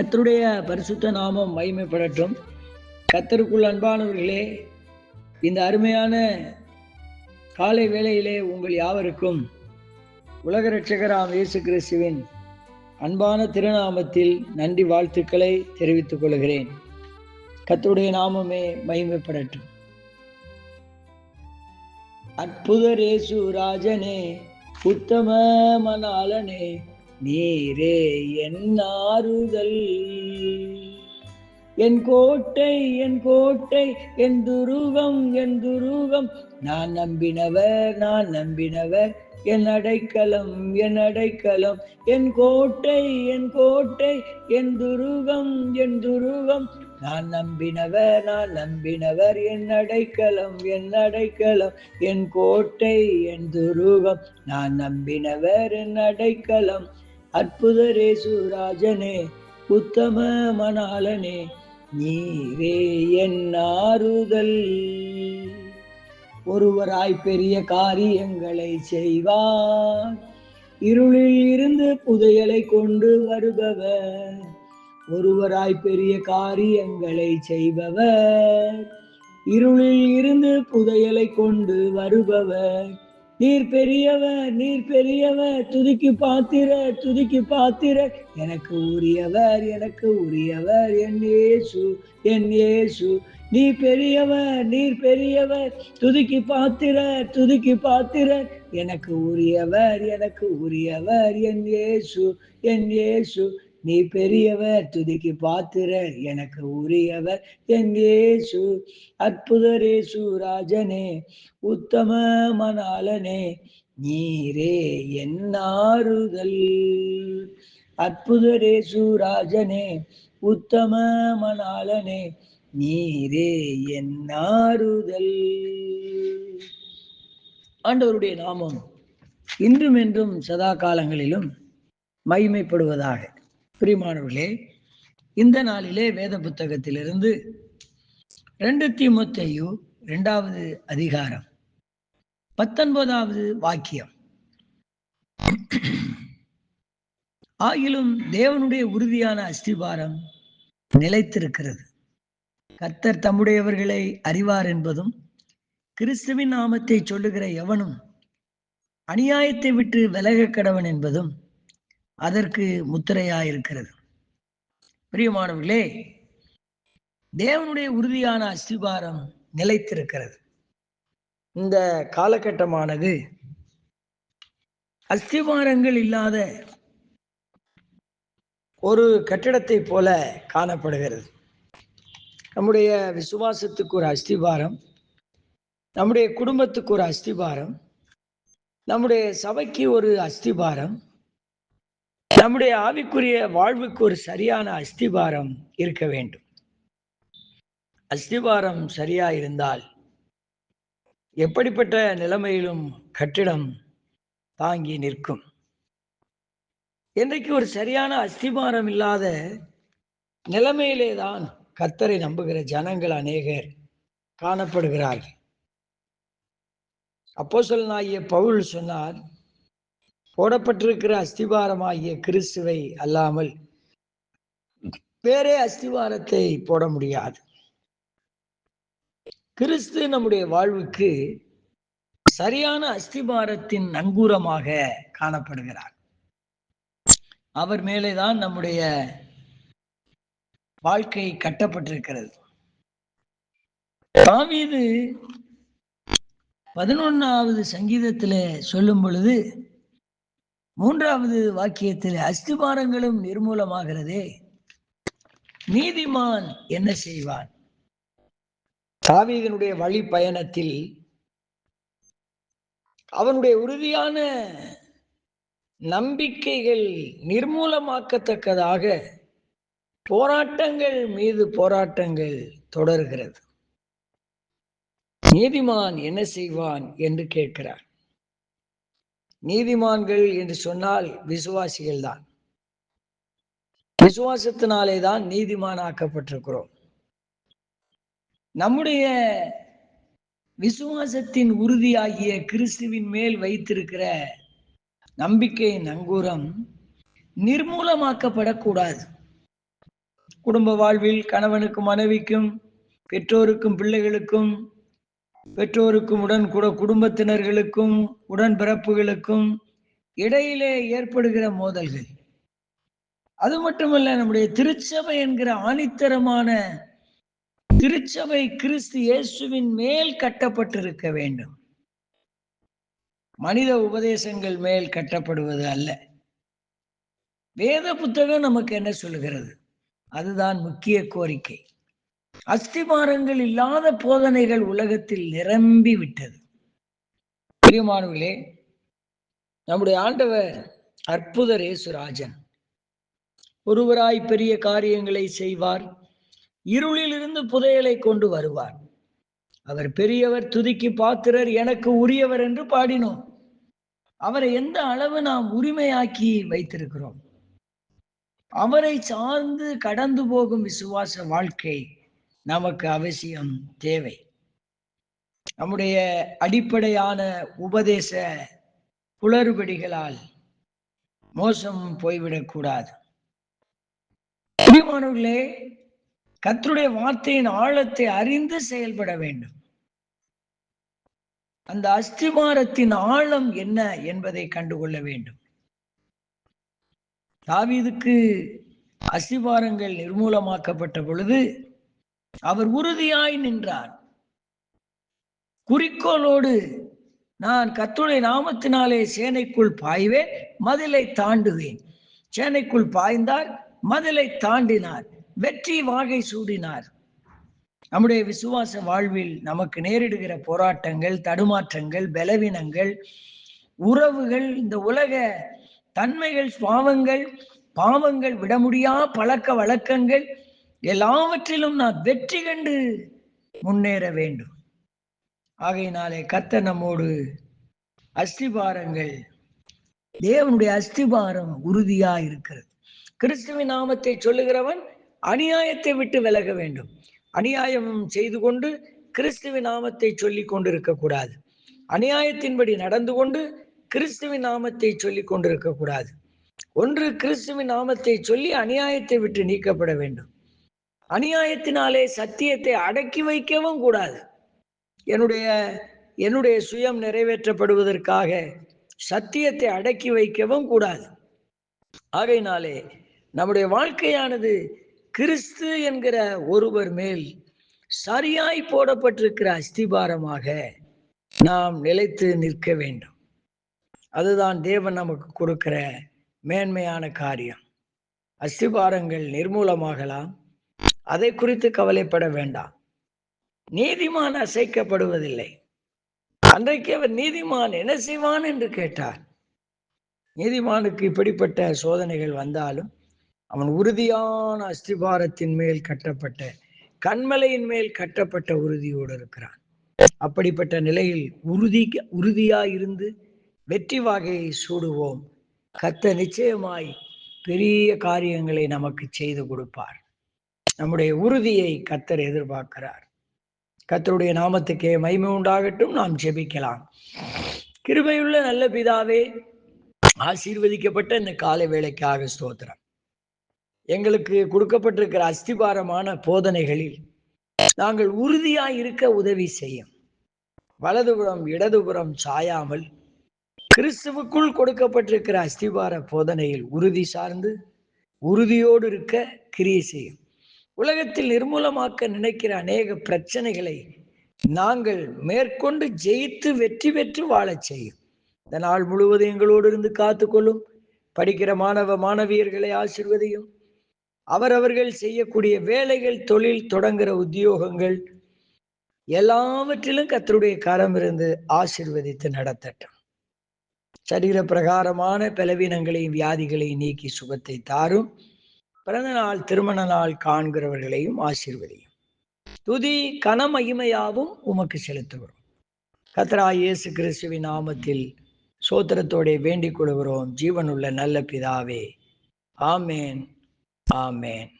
கத்தருடைய பரிசுத்த நாமம் மகிமைப்படட்டும். கத்தருக்குள் அன்பானவர்களே இந்த அருமையான காலை வேளையிலே உங்கள் யாவருக்கும் உலக ரட்சகராம் இயேசு கிறிஸ்துவின் அன்பான திருநாமத்தில் நன்றி வாழ்த்துக்களை தெரிவித்துக் கொள்கிறேன். கத்தருடைய நாமமே மகிமைப்படட்டும். அற்புதரேசு ராஜனே உத்தம மணாலனே நீரே என் ஆறுதல். என் கோட்டை என் கோட்டை என் துருகம் என் துருகம் நான் நம்பினவர் நான் நம்பினவர். என் அடைக்கலம் என் அடைக்கலம். என் கோட்டை என் கோட்டை என் துருகம் என் துருகம் நான் நம்பினவர் நான் நம்பினவர். என் அடைக்கலம் என் அடைக்கலம். என் கோட்டை என் துருகம் நான் நம்பினவர் என் அடைக்கலம். அற்புதரேசு ராஜனே உத்தம மணாலனே நீரே என் ஆறுதல். ஒருவராய் பெரிய காரியங்களை செய்வார். இருளில் இருந்து புதையலை கொண்டு வருபவர். ஒருவராய் பெரிய காரியங்களை செய்பவர். இருளில் இருந்து புதையலை கொண்டு வருபவர். நீர் பெரியவர் நீர் பெரியவர் துதிக்கு பாத்திர துதிக்கு பாத்திர எனக்கு உரியவர் எனக்கு உரியவர் என் இயேசு என் இயேசு. நீ பெரியவர் நீர் பெரியவர் துதிக்கு பாத்திர துதிக்கு பாத்திர எனக்கு உரியவர் எனக்கு உரியவர் என் இயேசு என் இயேசு. நீ பெரியவர் துதிக்கு பாத்திரர் எனக்கு உரியவர் என் இயேசு. அற்புதரேசு ராஜனே உத்தம மணாலனே நீரே என் ஆறுதல். அற்புதரேசு ராஜனே உத்தம மணாலனே நீரே என் ஆறுதல். ஆண்டவருடைய நாமம் இன்றும் என்றும் சதா காலங்களிலும் மகிமைப்படுவதாக. பிரிமானவர்களே இந்த நாளிலே வேத புத்தகத்திலிருந்து ரெண்டு தீமத்தையு இரண்டாவது அதிகாரம் பத்தொன்பதாவது வாக்கியம். ஆகிலும் தேவனுடைய உறுதியான அஸ்திபாரம் நிலைத்திருக்கிறது. கர்த்தர் தம்முடையவர்களை அறிவார் என்பதும் கிறிஸ்துவின் நாமத்தை சொல்லுகிற எவனும் அநியாயத்தை விட்டு விலக கடவன் என்பதும் அதற்கு முத்திரையாயிருக்கிறது பிரியமானவர்களே தேவனுடைய உறுதியான அஸ்திபாரம் நிலைத்திருக்கிறது. இந்த காலகட்டமானது அஸ்திபாரங்கள் இல்லாத ஒரு கட்டிடத்தை போல காணப்படுகிறது. நம்முடைய விசுவாசத்துக்கு ஒரு அஸ்திபாரம் நம்முடைய குடும்பத்துக்கு ஒரு அஸ்திபாரம் நம்முடைய சபைக்கு ஒரு அஸ்திபாரம் நம்முடைய ஆவிக்குரிய வாழ்வுக்கு ஒரு சரியான அஸ்திபாரம் இருக்க வேண்டும். அஸ்திபாரம் சரியா இருந்தால் எப்படிப்பட்ட நிலைமையிலும் கட்டிடம் தாங்கி நிற்கும். இன்றைக்கு ஒரு சரியான அஸ்திபாரம் இல்லாத நிலைமையிலே தான் கத்தரை நம்புகிற ஜனங்கள் அநேகர் காணப்படுகிறார்கள். அப்போ சொல்லாகிய பவுல் சொன்னார் போடப்பட்டிருக்கிற அஸ்திவாரமாகிய கிறிஸ்துவை அல்லாமல் வேறே அஸ்திவாரத்தை போட முடியாது. கிறிஸ்து நம்முடைய வாழ்வுக்கு சரியான அஸ்திபாரத்தின் நங்கூரமாக காணப்படுகிறார். அவர் மேலேதான் நம்முடைய வாழ்க்கை கட்டப்பட்டிருக்கிறது. தாவீது பதினொன்னாவது சங்கீதத்தில் சொல்லும் பொழுது மூன்றாவது வாக்கியத்தில் அஸ்திபாரங்களும் நிர்மூலமாகிறதே. நீதிமான் என்ன செய்வான்? தாவீதனுடைய வழி பயணத்தில் அவனுடைய உறுதியான நம்பிக்கைகள் நிர்மூலமாக்கத்தக்கதாக போராட்டங்கள் மீது போராட்டங்கள் தொடர்கிறது. நீதிமான் என்ன செய்வான் என்று கேட்கிறார். நீதிமான்கள் என்று சொன்னால் விசுவாசிகள் தான் விசுவாசத்தினாலே தான் நீதிமான் ஆக்கப்பட்டிருக்கிறோம் நம்முடைய விசுவாசத்தின் உறுதியாகிய கிறிஸ்துவின் மேல் வைத்திருக்கிற நம்பிக்கையின் அங்கூரம் நிர்மூலமாக்கப்படக்கூடாது. குடும்ப வாழ்வில் கணவனுக்கும் மனைவிக்கும் பெற்றோருக்கும் பிள்ளைகளுக்கும் பெற்றோருக்கும் உடன் கூட குடும்பத்தினர்களுக்கும் உடன்பிறப்புகளுக்கும் இடையிலே ஏற்படுகிற மோதல்கள். அது மட்டுமல்ல நம்முடைய திருச்சபை என்கிற ஆணித்தரமான திருச்சபை கிறிஸ்து இயேசுவின் மேல் கட்டப்பட்டிருக்க வேண்டும். மனித உபதேசங்கள் மேல் கட்டப்படுவது அல்ல. வேத புத்தகம் நமக்கு என்ன சொல்லுகிறது? அதுதான் முக்கிய கோரிக்கை. அஸ்திபாரங்கள் இல்லாத போதனைகள் உலகத்தில் நிரம்பி விட்டது. பிரியமானவர்களே நம்முடைய ஆண்டவர் அற்புத ரேசுராஜன் ஒருவராய் பெரிய காரியங்களை செய்வார் இருளிலிருந்து புதையலை கொண்டு வருவார். அவர் பெரியவர் துதிக்கு பாத்திரர் எனக்கு உரியவர் என்று பாடினோம். அவரை எந்த அளவு நாம் உரிமையாக்கி வைத்திருக்கிறோம்? அவரை சார்ந்து கடந்து போகும் விசுவாச வாழ்க்கை நமக்கு அவசியம் தேவை. நம்முடைய அடிப்படையான உபதேச குளறுபடிகளால் மோசம் போய்விடக்கூடாது. பிரியமானவர்களே கத்தருடைய வார்த்தையின் ஆழத்தை அறிந்து செயல்பட வேண்டும். அந்த அஸ்திவாரத்தின் ஆழம் என்ன என்பதை கண்டுகொள்ள வேண்டும். தாவீதுக்கு அஸ்திவாரங்கள் நிர்மூலமாக்கப்பட்ட பொழுது அவர் உறுதியாய் நின்றார். குறிக்கோளோடு நான் கர்த்தருடைய நாமத்தினாலே சேனைக்குள் பாய்வேன் மதிலை தாண்டுவேன். சேனைக்குள் பாய்ந்தார் மதிலை தாண்டினார் வெற்றி வாகை சூடினார். நம்முடைய விசுவாச வாழ்வில் நமக்கு நேரிடுகிற போராட்டங்கள் தடுமாற்றங்கள் பலவீனங்கள் உறவுகள் இந்த உலக தன்மைகள் சுவாவங்கள் பாவங்கள் விட முடியா பழக்க வழக்கங்கள் எல்லாவற்றிலும் நான் வெற்றி கண்டு முன்னேற வேண்டும். ஆகையினாலே கத்த நம்மோடு அஸ்திபாரங்கள் தேவனுடைய அஸ்திபாரம் உறுதியா இருக்கிறது. கிறிஸ்துவின் நாமத்தை சொல்லுகிறவன் அநியாயத்தை விட்டு விலக வேண்டும். அநியாயம் செய்து கொண்டு கிறிஸ்துவின் நாமத்தை சொல்லி கொண்டிருக்க கூடாது. அநியாயத்தின்படி நடந்து கொண்டு கிறிஸ்துவின் நாமத்தை சொல்லி கொண்டிருக்க கூடாது. ஒன்று கிறிஸ்துவின் நாமத்தை சொல்லி அநியாயத்தை விட்டு நீக்கப்பட வேண்டும். அநியாயத்தினாலே சத்தியத்தை அடக்கி வைக்கவும் கூடாது. என்னுடைய என்னுடைய சுயம் நிறைவேற்றப்படுவதற்காக சத்தியத்தை அடக்கி வைக்கவும் கூடாது. ஆகையினாலே நம்முடைய வாழ்க்கையானது கிறிஸ்து என்கிற ஒருவர் மேல் சரியாய் போடப்பட்டிருக்கிற அஸ்திபாரமாக நாம் நிலைத்து நிற்க வேண்டும். அதுதான் தேவன் நமக்கு கொடுக்கிற மேன்மையான காரியம். அஸ்திபாரங்கள் நிர்மூலமாகலாம். அதை குறித்து கவலைப்பட வேண்டாம். நீதிமான் அசைக்கப்படுவதில்லை. அன்றைக்கு அவர் நீதிமான் என்ன செய்வான் என்று கேட்டார். நீதிமானுக்கு இப்படிப்பட்ட சோதனைகள் வந்தாலும் அவன் உறுதியான அஸ்திபாரத்தின் மேல் கட்டப்பட்ட கண்மலையின் மேல் கட்டப்பட்ட உறுதியோடு இருக்கிறான். அப்படிப்பட்ட நிலையில் உறுதி உறுதியாயிருந்து வெற்றி வாகையை சூடுவோம். கத்த நிச்சயமாய் பெரிய காரியங்களை நமக்கு செய்து கொடுப்பார். நம்முடைய உறுதியை கத்தர் எதிர்பார்க்கிறார். கத்தருடைய நாமத்துக்கே மகிமை உண்டாகட்டும். நாம் ஜெபிக்கலாம். கிருபையுள்ள நல்ல பிதாவே ஆசீர்வதிக்கப்பட்ட இந்த காலை வேலைக்காக ஸ்தோத்திரம். எங்களுக்கு கொடுக்கப்பட்டிருக்கிற அஸ்திபாரமான போதனைகளில் நாங்கள் உறுதியாய் இருக்க உதவி செய்யும். வலதுபுறம் இடதுபுறம் சாயாமல் கிறிஸ்துவுக்குள் கொடுக்கப்பட்டிருக்கிற அஸ்திபார போதனையில் உறுதி சார்ந்து உறுதியோடு இருக்க கிரியை செய்யும். உலகத்தில் நிர்மூலமாக்க நினைக்கிற அநேக பிரச்சனைகளை நாங்கள் மேற்கொண்டு ஜெயித்து வெற்றி பெற்று வாழச் செய்யும். இந்த நாள் முழுவதும் எங்களோடு இருந்து காத்துக்கொள்ளும் படிக்கிற மாணவ மாணவியர்களை ஆசிர்வதையும். அவரவர்கள் செய்யக்கூடிய வேலைகள் தொழில் தொடங்குகிற உத்தியோகங்கள் எல்லாவற்றிலும் கத்தருடைய கரம் இருந்து ஆசிர்வதித்து நடத்தட்டும். சரீர பிரகாரமான பலவீனங்களையும் வியாதிகளையும் நீக்கி சுகத்தை தாரும். பிறந்த நாள் திருமண நாள் காண்கிறவர்களையும் ஆசீர்வதியும். துதி கனமகிமையாவும் உமக்கு செலுத்துகிறோம். கத்ரா இயேசு கிறிஸ்துவின் நாமத்தில் சோத்திரத்தோட வேண்டிக் கொள்கிறோம். ஜீவனுள்ள நல்ல பிதாவே. ஆமேன். ஆமேன்.